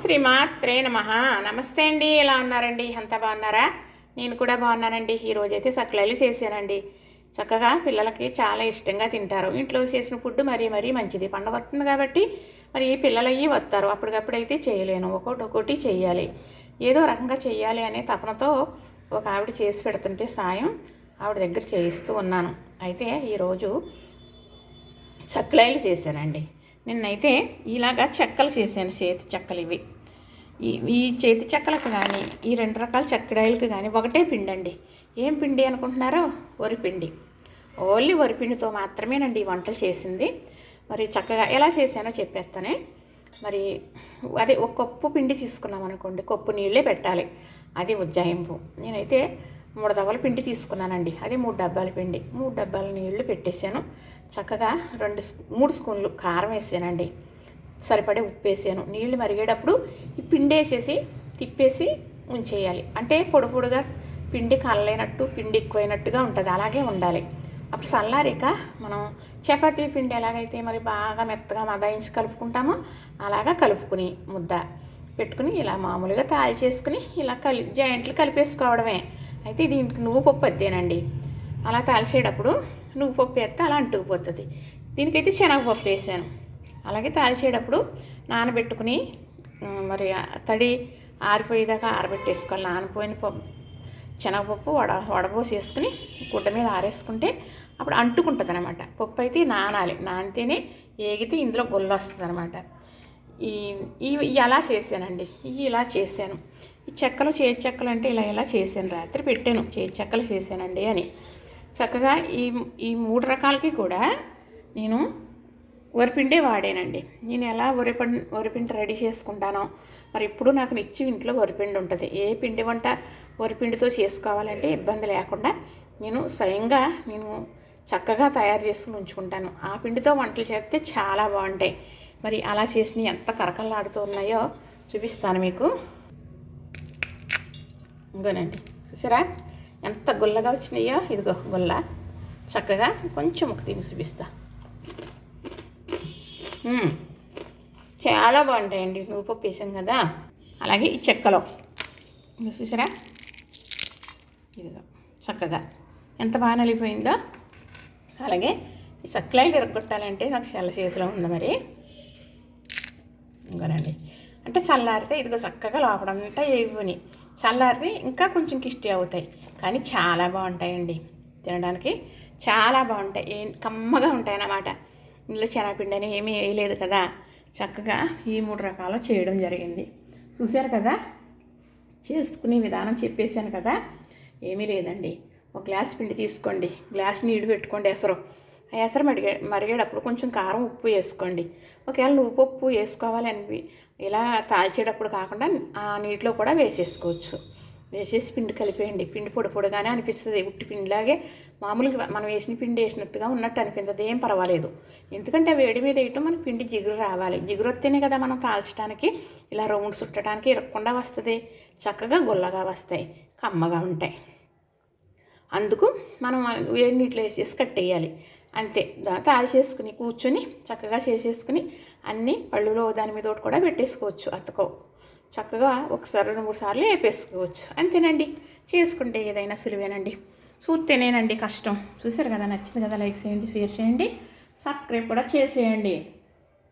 శ్రీమాత్రే నమ. నమస్తే అండి ఎలా ఉన్నారండి? అంతా బాగున్నారా? నేను కూడా బాగున్నానండి. ఈరోజైతే సక్లైలు చేశానండి. చక్కగా పిల్లలకి చాలా ఇష్టంగా తింటారు. ఇంట్లో చేసిన ఫుడ్ మరీ మరీ మంచిది. పండగ వస్తుంది కాబట్టి మరి పిల్లలు అయ్యి వస్తారు. అప్పటికప్పుడైతే చేయలేను. ఒక్కొక్కటి ఒకటి చేయాలి ఏదో రకంగా చేయాలి అనే తపనతో ఒక ఆవిడ చేసి పెడుతుంటే సాయం ఆవిడ దగ్గర చేయిస్తూ ఉన్నాను. అయితే ఈరోజు చక్కలాయలు చేశానండి. నిన్నైతే ఇలాగా చెక్కలు చేశాను చేతి చెక్కలు ఇవి. ఈ ఈ చేతి చెక్కలకు కానీ ఈ రెండు రకాల చెక్కడాయిలకు కానీ ఒకటే పిండి అండి ఏం పిండి అనుకుంటున్నారో? వరిపిండి ఓన్లీ వరిపిండితో మాత్రమేనండి ఈ వంటలు చేసింది. మరి చక్కగా ఎలా చేశానో చెప్పేస్తానే. మరి అదే ఒక కప్పు పిండి తీసుకున్నాం అనుకోండి కప్పు నీళ్ళే పెట్టాలి. అది ఉజ్జాయింపు. నేనైతే మూడు దవ్వల పిండి తీసుకున్నానండి. అది మూడు డబ్బాల పిండి. మూడు డబ్బాల నీళ్ళు పెట్టేశాను. చక్కగా రెండు మూడు స్పూన్లు కారం వేసానండి. సరిపడే ఉప్పు వేసాను. నీళ్ళు మరిగేటప్పుడు ఈ పిండి వేసేసి తిప్పేసి ఉంచేయాలి. అంటే పొడి పొడిగా పిండి కలలేనట్టు పిండి ఎక్కువైనట్టుగా ఉంటుంది. అలాగే ఉండాలి. అప్పుడు చల్లారిక మనం చపాతీ పిండి ఎలాగైతే మరి బాగా మెత్తగా మదాయించి కలుపుకుంటామో అలాగా కలుపుకుని ముద్ద పెట్టుకుని ఇలా మామూలుగా తాళి చేసుకుని ఇలా కలి జాయింట్లు కలిపేసుకోవడమే. అయితే దీనికి నువ్వు పప్పు అద్దేనండి అలా తాల్చేటప్పుడు నువ్వు పప్పు వేస్తే అలా అంటుకుపోతుంది దీనికైతే శనగపప్పు వేసాను. అలాగే తాల్చేటప్పుడు నానబెట్టుకుని మరి తడి ఆరిపోయేదాకా ఆరబెట్టేసుకోవాలి. నానిపోయిన పప్పు శనగపప్పు వడ వడబోసేసుకుని గుడ్డ మీద ఆరేసుకుంటే అప్పుడు అంటుకుంటుంది అనమాట పప్పు అయితే నానాలి. నానితేనే ఏగితే ఇందులో గొల్లు వస్తుంది అనమాట ఈ ఇవి చేశానండి. ఇవి ఇలా చేశాను. ఈ చెక్కలు చేతి చెక్కలు అంటే ఇలా ఇలా చేశాను? రాత్రి పెట్టాను. చేతి చెక్కలు చేశానండి అని. చక్కగా ఈ ఈ మూడు రకాలకి కూడా నేను వరిపిండే వాడానండి. నేను ఎలా వరిపిండి వరిపిండి రెడీ చేసుకుంటానో మరి ఇప్పుడు నాకు నిత్యం ఇంట్లో వరిపిండి ఉంటుంది. ఏ పిండి వంట వరిపిండితో చేసుకోవాలంటే ఇబ్బంది లేకుండా నేను స్వయంగా నేను చక్కగా తయారు చేసుకుని ఉంచుకుంటాను. ఆ పిండితో వంటలు చేస్తే చాలా బాగుంటాయి. మరి అలా చేసినవి ఎంత కరకలాడుతూ ఉన్నాయో చూపిస్తాను మీకు. ఇంకోనండి. చూసారా? ఎంత గుల్లగా వచ్చినాయో? ఇదిగో గుల్ల. చక్కగా కొంచెం ఒక తిని చూపిస్తా. చాలా బాగుంటాయండి. నువ్వు పప్పు వేసాం కదా? అలాగే ఈ చెక్కలో. చూసారా? ఇదిగో చక్కగా. ఎంత బాగా నలిపోయిందో అలాగే ఈ చక్కలాయిలు ఇరగొట్టాలంటే నాకు చల్ల చేతిలో ఉంది మరి. ఇంకోనండి. అంటే చల్లారితే ఇదిగో చక్కగా లోపడంతా ఏగిపోయి చల్లారితే ఇంకా కొంచెం కిష్టి అవుతాయి. కానీ చాలా బాగుంటాయండి. తినడానికి చాలా బాగుంటాయి. ఏ కమ్మగా ఉంటాయి అన్నమాట ఇందులో చెనపిండి అని ఏమీ వేయలేదు కదా. చక్కగా ఈ మూడు రకాలు చేయడం జరిగింది. చూశారు కదా? చేసుకునే విధానం చెప్పేశాను కదా? ఏమీ లేదండి. ఒక గ్లాస్ పిండి తీసుకోండి. గ్లాస్ నీళ్ళు పెట్టుకోండి ఎసరు ఎసరు మరిగే మరిగేటప్పుడు కొంచెం కారం ఉప్పు వేసుకోండి. ఒకవేళ నువ్వు ఉప్పు వేసుకోవాలి అనిపి ఇలా తాల్చేటప్పుడు కాకుండా ఆ నీటిలో కూడా వేసేసుకోవచ్చు. వేసేసి పిండి కలిపేయండి. పిండి పొడి పొడిగానే అనిపిస్తుంది. ఉట్టి పిండిలాగే మామూలుగా మనం వేసిన పిండి వేసినట్టుగా ఉన్నట్టు అనిపించదు. ఏం పర్వాలేదు. ఎందుకంటే వేడి మీద వేయటం మనకి పిండి జిగురు రావాలి. జిగురు వస్తేనే కదా మనం తాల్చడానికి ఇలా రౌండ్ చుట్టడానికి ఇరక్కుండా వస్తుంది. చక్కగా గుల్లగా వస్తాయి. కమ్మగా ఉంటాయి. అందుకు మనం వేడి నీటిలో వేసేసి కట్టేయాలి. అంతే. దా- చేసుకుని కూర్చొని చక్కగా చేసేసుకుని అన్నీ పళ్ళులో దాని మీద ఒకటి కూడా పెట్టేసుకోవచ్చు. అతకో. చక్కగా ఒకసారి రెండు మూడు సార్లు వేపేసుకోవచ్చు. అంతేనండి. చేసుకుంటే ఏదైనా సులువేనండి. చూస్తేనేనండి కష్టం. చూసారు కదా నచ్చింది కదా లైక్ చేయండి షేర్ చేయండి సబ్స్క్రైబ్ కూడా చేసేయండి.